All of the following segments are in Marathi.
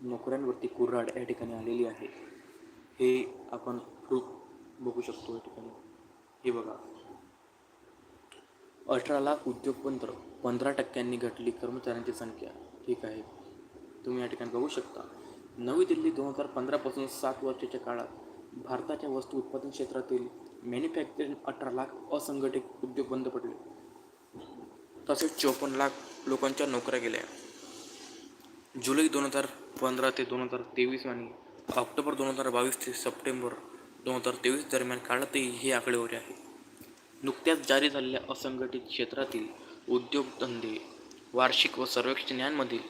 नोकऱ्यांवरती कुऱ्हाड या ठिकाणी आलेली आहे. हे आपण प्रूफ बघू शकतो या ठिकाणी. हे बघा. अठरा लाख उद्योगपंत्र पंधरा टक्क्यांनी घटली. कर्मचाऱ्यांची संख्या. ठीक आहे. तुम्ही या ठिकाणी बघू शकता. नवी दिल्ली दोन हजार पंधरापासून सात वर्षाच्या काळात भारताच्या वस्तू उत्पादन क्षेत्रातील मॅन्युफॅक्चरिंग अठरा लाख असंघटित उद्योग बंद पडले. तसेच चोपन्न लाख लोकांच्या नोकऱ्या गेल्या. जुलै दोन हजार पंधरा ते दोन हजार तेवीस आणि ऑक्टोबर दोन हजार बावीस ते सप्टेंबर दोन हजार तेवीस दरम्यान काळातही ही आकडेवारी आहे. नुकत्याच जारी झालेल्या असंघटित क्षेत्रातील उद्योगधंदे वार्षिक व सर्वेक्षण यांमधील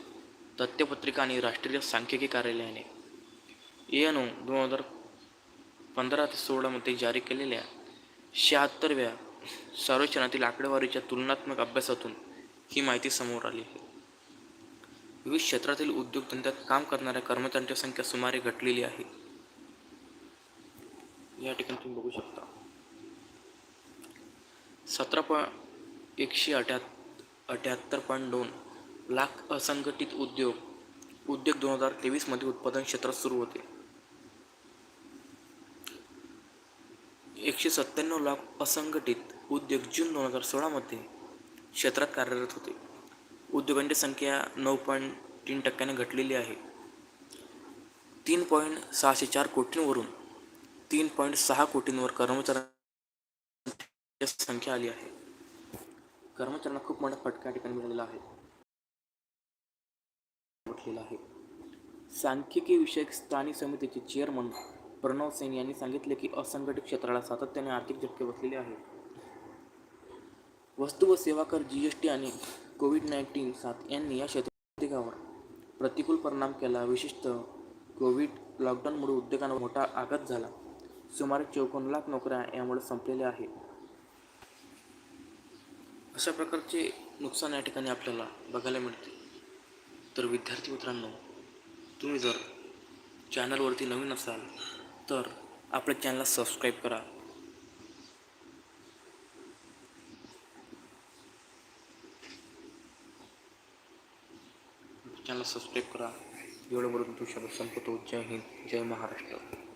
तथ्यपत्रिका आणि राष्ट्रीय सांख्यिकी कार्यालयाने एनो दोन हजार पंधरा ते सोळामध्ये जारी केलेल्या शहात्तरव्या सर्वेक्षणातील आकडेवारीच्या तुलनात्मक अभ्यासातून ही माहिती समोर आली आहे. विविध क्षेत्रातील उद्योगधंद्यात काम करणाऱ्या कर्मचाऱ्यांची संख्या सुमारे घटलेली आहे. या ठिकाणी तुम्ही बघू शकता. सतरा पॉ एकशे अठ्या अठ्याहत्तर पॉईंट दोन लाख असंघटित उद्योग उद्योग दोन हजार तेवीसमध्ये उत्पादन क्षेत्रात सुरू होते. एकशे सत्त्याण्णव लाख असंघटित उद्योग जून दोन हजार सोळामध्ये क्षेत्रात कार्यरत होते. उद्योगांची संख्या नऊ पॉईंट तीन टक्क्याने घटलेली आहे. तीन पॉईंट सहाशे चार कोटींवरून तीन पॉईंट सहा कोटींवर कर्मचाऱ्यांची संख्या आली आहे. कर्मचाऱ्यांना खूप मोठा फटका ठिकाणी मिळालेला आहे म्हटलेला आहे. सांख्यिकी विषयक स्थानिक समितीचे चेअरमन प्रणव सेन यांनी सांगितले की असंघटित क्षेत्राला सातत्याने आर्थिक झटके बसलेले आहेत. वस्तू व सेवा कर जी एस टी आणि कोविड नाईन्टीन साथ यांनी या क्षेत्रावर प्रतिकूल परिणाम केला. विशेषतः कोविड लॉकडाऊनमुळे उद्योगांवर मोठा आघात झाला. सुमारे चौकोन लाख नोकऱ्या यामुळे संपलेल्या आहेत. अशा प्रकारचे नुकसान या ठिकाणी आपल्याला बघायला मिळते. तर विद्यार्थी मित्रांनो तुम्ही जर चॅनलवरती नवीन असाल तर आपल्या चॅनलला सबस्क्राईब करा. चॅनल सबस्क्राईब करा. एवढं बोलून तुमच्यावर संपतो. जय हिंद जय महाराष्ट्र.